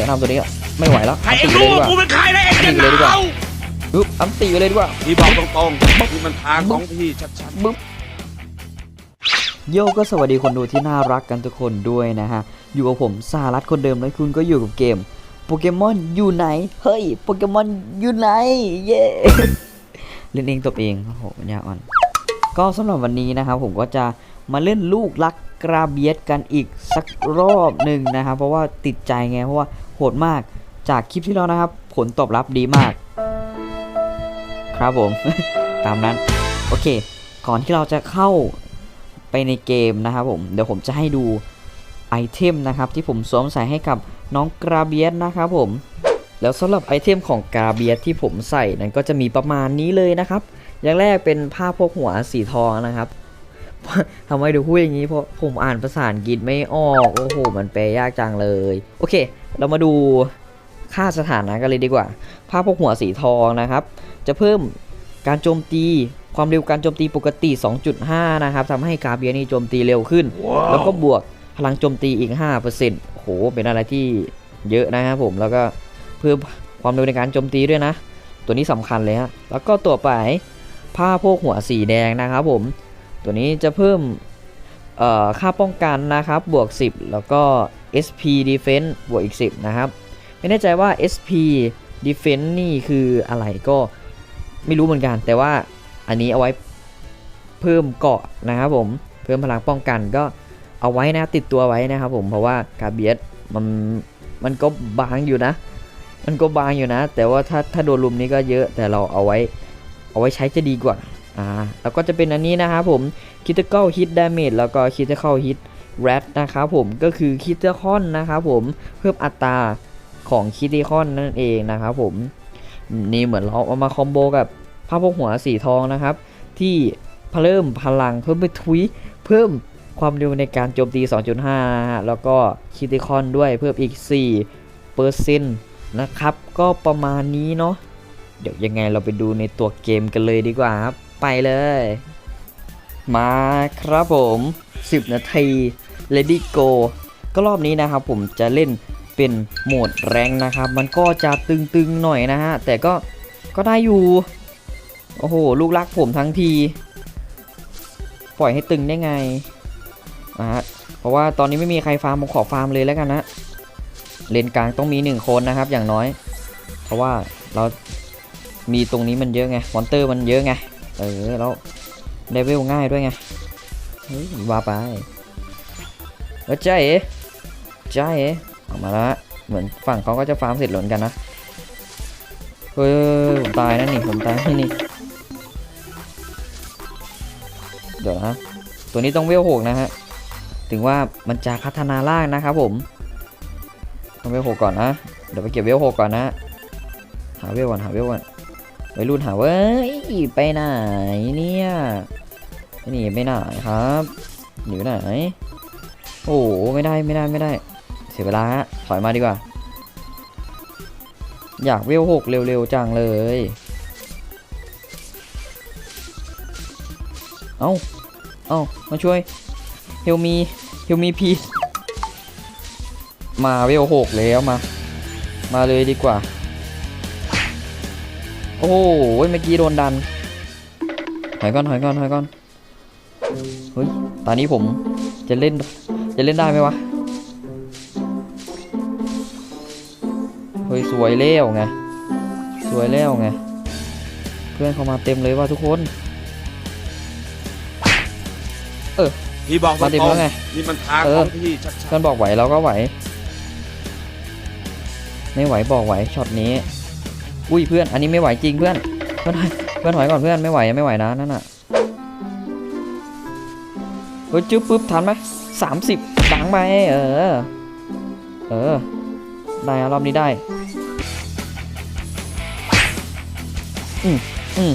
แนะนำตัวนี้อะไม่ไหวแล้วให้อัเอ็นงตีไปรู้เลยดีกว่าว่ากูเป็นใครนะเอ็งจะนี่เลยดีกว่าเอาปึ๊บอันตีไปเลยดีกว่าพี่บอกตรงๆนี่มันทางของพี่ชัดบึ๊บโยก็สวัสดีคนดูที่น่ารักกันทุกคนด้วยนะฮะ อยู่กับผมสารัตคนเดิมและคุณก็อยู่กับเกมโปเกมอนอยู่ไหน เฮ้ยโปเกมอนอยู่ไหน เย้เล่นเองตบเองโอ้โหปัญญาอ่อน ก็สำหรับวันนี้นะครับผมก็จะมาเล่นลูกรักกราเบียสกันอีกสักรอบหนึ่งนะครับเพราะว่าติดใจไงเพราะว่าโหดมาก จากคลิปที่แล้วนะครับ ผลตอบรับดีมาก ครับผม ตามนั้น โอเค ก่อนที่เราจะเข้าไปในเกมนะครับผม เดี๋ยวผมจะให้ดูไอเทมนะครับ ที่ผมสวมใส่ให้กับน้องกราเบียสนะครับผม แล้วสำหรับไอเทมของกราเบียสที่ผมใส่นั้นก็จะมีประมาณนี้เลยนะครับ อย่างแรกเป็นผ้าพกหัวสีทองนะครับ ทำไมดูพูดอย่างนี้เพราะผมอ่านภาษาอังกฤษไม่ออกโอ้โหมันแปลยากจังเลย โอเค เรามาดูค่าสถานะกันเลยดีกว่าผ้าพกหัวสีทองนะครับ จะเพิ่มการโจมตีความเร็วการโจมตีปกติ 2.5 นะครับทำให้กาเบียนี่โจมตีเร็วขึ้นๆแล้วก็บวกพลังโจมตีอีก5%โอ้โห เป็นอะไรที่เยอะนะครับผม แล้วก็เพิ่มความเร็วในการโจมตีด้วยนะ ตัวนี้สำคัญเลยฮะ แล้วก็ตัวไปผ้าโพกหัวสีแดงนะครับผม ตัวนี้จะเพิ่มค่าป้องกันนะครับบวก 10 แล้วก็ SP Defense บวกอีก 10 นะครับ ไม่แน่ใจว่า SP Defense นี่คืออะไรก็ไม่รู้เหมือนกัน แต่ว่าอันนี้เอาไว้เพิ่มเกาะนะครับผมเพิ่มพลังป้องกันก็เอาไว้นะติดตัวไว้นะครับผมเพราะว่ากาเบียสมันมันก็บางอยู่นะ มันก็บางอยู่นะ แต่ว่าถ้าถ้าโดนลุมนี้ก็เยอะแต่เราเอาไว้ เอาไว้ใช้จะดีกว่า อ่าแล้วก็จะเป็นอันนี้นะครับผม critical hit damage แล้วก็ critical hit rat นะครับผมก็คือ critical นะครับผมเพิ่มอัตราของ critical นั่นเองนะครับผมนี่เหมือนเราเอามาคอมโบกับผ้าพกหัวสีทองนะครับ ที่เพิ่มพลังเพิ่มไปทุยเพิ่มความเร็วในการโจมตี 2.5นะฮะแล้วก็คิติคอนด้วยเพิ่มอีก4เปอร์เซ็นต์นะครับ ก็ประมาณนี้เนาะเดี๋ยวยังไงเราไปดูในตัวเกมกันเลยดีกว่าครับ ไปเลย มาครับผม 10 นาที Ready Go ก็รอบนี้นะครับผมจะเล่นเป็นโหมดแรงนะครับ มันก็จะตึงๆหน่อยนะฮะ แต่ก็ก็ได้อยู่ โอ้โห ลูกรักผมทั้งที ปล่อยให้ตึงได้ไงนะฮะเพราะว่าตอนนี้ไม่มีใครฟาร์มผมขอฟาร์มเลยแล้วกันนะเลนกลางต้องมีหนึ่งคนนะครับอย่างน้อย เพราะว่าเรามีตรงนี้มันเยอะไงมอนเตอร์มันเยอะไง เออแล้วเลเวลง่ายด้วยไงเฮ้ยว่าไปเออใจเอ๋ใจเอ๋ออกมาแล้วฮะเหมือนฝั่งเขาก็จะฟาร์มเสร็จหล่นกันนะเฮ้ยผมตายนะนี่ผมตายนะนี่เดี๋ยวนะตัวนี้ต้องเวลหกนะฮะถึงว่ามันจะพัฒนาล่างนะครับผมต้องเวลหกก่อนนะเดี๋ยวไปเก็บเวลหกก่อนนะหาเวลก่อนหาเวลก่อน ไปรุ่นหาเว้ยไปไหนเนี่ยนี่ไปไหนครับหนีไปไหนโอ้ไม่ได้ไม่ได้ไม่ได้ เสียเวลาฮะถอยมาดีกว่า อยากเวลหกเร็วๆจังเลย เอ้าเอ้ามาช่วยเฮลมีเฮลมีพีมาเวลหกแล้วมา มาเลยดีกว่า โอ้โหเมื่อกี้โดนดันถอยก่อนถอยก่อนถอยก่อนเฮ้ยตอนนี้ผมจะเล่นจะเล่นได้ไหมวะเฮ้ยสวยแล้วไงสวยแล้วไงเพื่อนเขามาเต็มเลยว่ะทุกคนพี่บอกตรมาเต็มแล้วไงงๆนี่มันทางเอขอองพี่ชัดเพื่อนบอกไหวเราก็ไหว ไม่ไหวบอกไหวช็อตนี้ อุ้ยเพื่อน อันนี้ไม่ไหวจริงเพื่อน เพื่อนถอยเพื่อนถอยก่อนเพื่อนไม่ไหวไม่ไหวนะนั่นน่ะเฮ้ยจึ๊บปึ๊บทันไหมสามสิบดังไปเออ เออ ได้รอบนี้ได้ อืมอืม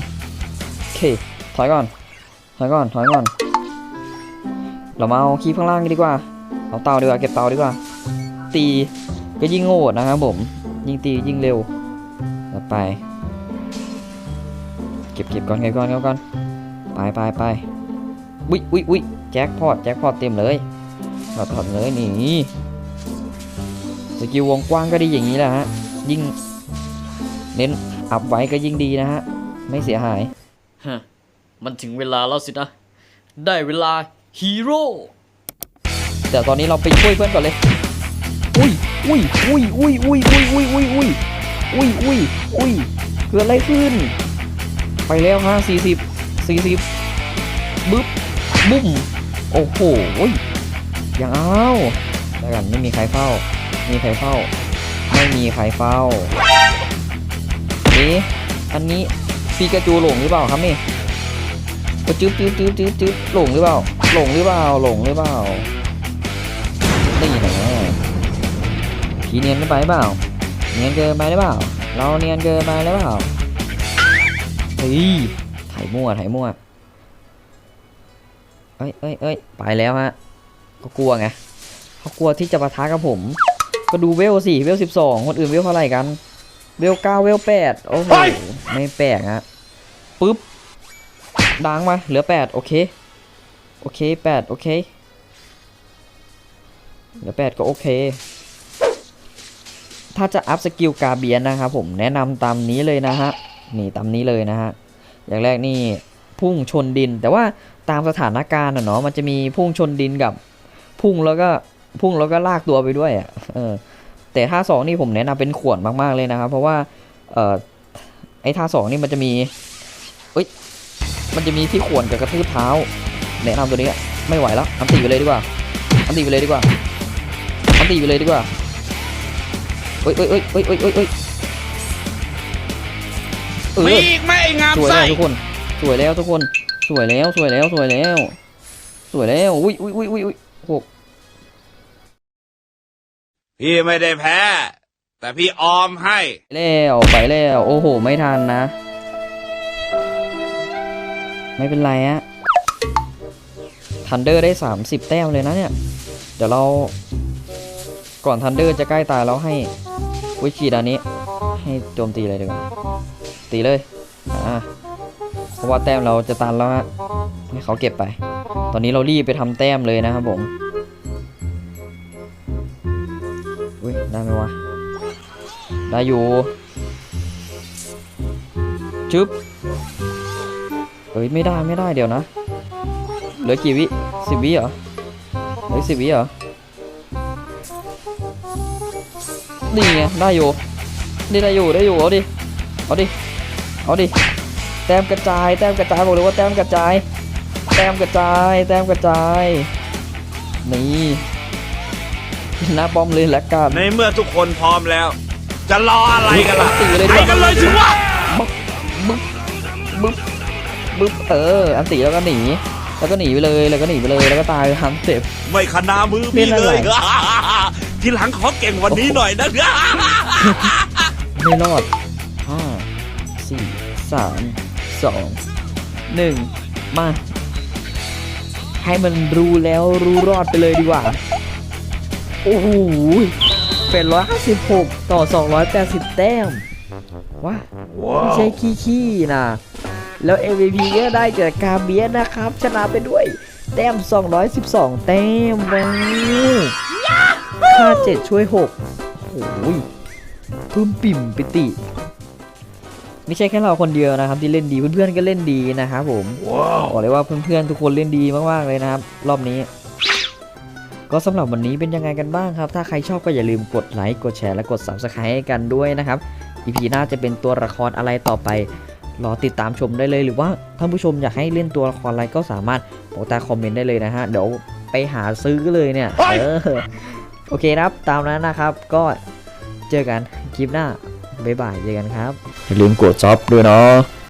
โอเค ถอยก่อน ถอยก่อน ถอยก่อน เรามาเอาคีย์ข้างล่างกันดีกว่า เอาเตาดีกว่า เก็บเตาดีกว่า ตีก็ยิ่งโง่นะครับผม ยิ่งตียิ่งเร็ว ไป เก็บเก็บก่อนเก็บก่อนเก็บก่อนไปไปไปวิวิวิแจ็คพอตแจ็คพอตเต็มเลยถอดถอดเลยนี่กิลวงกว้างก็ดีอย่างนี้แหละฮะยิ่งเน้นอัพไว้ก็ยิ่งดีนะฮะ ไม่เสียหายฮะมันถึงเวลาแล้วสินะ ได้เวลาฮีโร่แต่ตอนนี้เราไปช่วยเพื่อนก่อนเลย อุ้ยอุ้ยอุ้ยอุ้ยอุ้ยอุ้ยอุ้ยอุ้ย อุ้ยอุ้ยอุ้ยเกิดอะไรขึ้น ไปแล้วฮะสี่สิบสี่สิบบึ๊บบุ้มโอ้โหยยังเอาแล้วกันไม่มีใครเฝ้า มีใครเฝ้า ไม่มีใครเฝ้าเอ๊ะอันนี้ปีกาจูหลงหรือเปล่าครับนี่ก็จื๊บจื๊บจื๊บจื๊บจื๊บหลงหรือเปล่า หลงหรือเปล่า หลงหรือเปล่านี่แหละผีเนียนไปเปล่า เนียนเกินไปหรือเปล่า เราเนียนเกินไปหรือเปล่าเฮ้ยถ่ายมั่วถ่ายมั่วเอ้ยเอ้ยเอ้ยไปแล้วฮะเขากลัวไงเขากลัวที่จะปะทะกับผม ก็ดูเวลสี่เวลสิบสองคนอื่นเวลเท่าไหร่กัน เวลเก้าเวลแปดโอ้โหไม่แปลกฮะปุ๊บดังมาเหลือแปดโอเค โอเคแปดโอเคเหลือแปดก็โอเค ถ้าจะอัพสกิลกาเบียนนะครับผมแนะนำตามนี้เลยนะฮะนี่ตามนี้เลยนะฮะอย่างแรกนี่พุ่งชนดิน แต่ว่าตามสถานการณ์เนาะมันจะมีพุ่งชนดินกับ พุ่งแล้วก็พุ่งแล้วก็ลากตัวไปด้วยอะเออแต่ท่าสองนี่ผมแนะนำเป็นขวดมากๆเลยนะครับ เพราะว่าเออไอ้ท่าสองนี่มันจะมีเอ้ยมันจะมีที่ขวนกับกระทืบเท้า แนะนำตัวนี้ไม่ไหวแล้วอันตีไปเลยดีกว่าอันตีไปเลยดีกว่าอันตีไปเลยดีกว่า เอ้ยเอ้ยเอ้ยเอ้ยเอ้ยเอ้ยเอ้ยเอมีออีกไหมไอ้งามสวยไส้แล้วทุกคน สวยแล้วทุกคน สวยแล้วสวยแล้วสวยแล้ว สวยแล้วอุ้ยอุ้ยอุ้ยอุ้ยอุ้ยหกพี่ไม่ได้แพ้ แต่พี่ออมให้ไปแล้วไปแล้ว โอ้โห ไม่ทันนะ ไม่เป็นไรฮะทันเดอร์ได้ 30 แต้มเลยนะเนี่ย เดี๋ยวเรา ก่อนทันเดอร์จะใกล้ตายเราให้วิชีดานนี้ ให้โจมตีเลยดีกว่าตีเลยอ่าเพราะว่าแต้มเราจะตันแล้วฮะให้เขาเก็บไป ตอนนี้เรารีบไปทำแต้มเลยนะครับผมอุ้ยได้ไหมวะได้อยู่ชึบเอ้ยไม่ได้ไม่ได้เดี๋ยวนะเหลือกี่วิสิบวิเหรอเหลือสิบวิเหรอ นี่ไงได้อยู่นี่ได้อยู่ได้อยู่เอาดิเอาดิเอาดิแต้มกระจายแต้มกระจายบอกเลยว่าแต้มกระจาย แต้มกระจายแต้มกระจายนี่หน้าป้อมเลยละกันในเมื่อทุกคนพร้อมแล้ว จะรออะไรกันล่ะตีเลยไปดีกว่ากันเลยสิวะบึ๊บบึ๊บบึ๊บบึ๊บเอออันตีแล้วก็หนีแล้วก็หนีไปเลยแล้วก็หนีไปเลยแล้วก็ตายทำเสร็จไม่ขนามือเล่พี่นอะไรเลย ทีหลังขอเก่งกวันนี้หน่อยนะไม่รอดห้าสี่สามสองหนึ่งมา ให้มันรู้แล้วรู้รอดไปเลยดีกว่า โอ้โหเป็นร้อยห้าสิบหกต่อสองร้อยแปดสิบแต้มว้าไม่ใช่ขี้ๆนะ แล้ว MVP ก็ได้จากกาเบียนะครับ ชนะไปด้วย แต้ม 212 แต้มว้าว ค่า7ช่วย6โอ้โหเพิ่มปิ่มปิติ ไม่ใช่แค่เราคนเดียวนะครับ ที่เล่นดีเพื่อนๆก็เล่นดีนะครับผมบอกเลยว่าเพื่อนๆทุกคนเล่นดีมากๆเลยนะครับ รอบนี้ ก็สำหรับวันนี้เป็นยังไงกันบ้างครับ ถ้าใครชอบก็อย่าลืมกดไลค์กดแชร์และกด Subscribe ให้กันด้วยนะครับ EP หน้าจะเป็นตัวละครอะไรต่อไปรอติดตามชมได้เลยหรือว่าท่านผู้ชมอยากให้เล่นตัวละครอะไรก็สามารถบอกใต้คอมเมนต์ได้เลยนะฮะ เดี๋ยวไปหาซื้อเลยเนี่ย เออ โอเคครับ ตามนั้นนะครับ ก็เจอกันคลิปหน้า บ๊ายบาย เจอกันครับ อย่าลืมกดซับด้วยเนาะ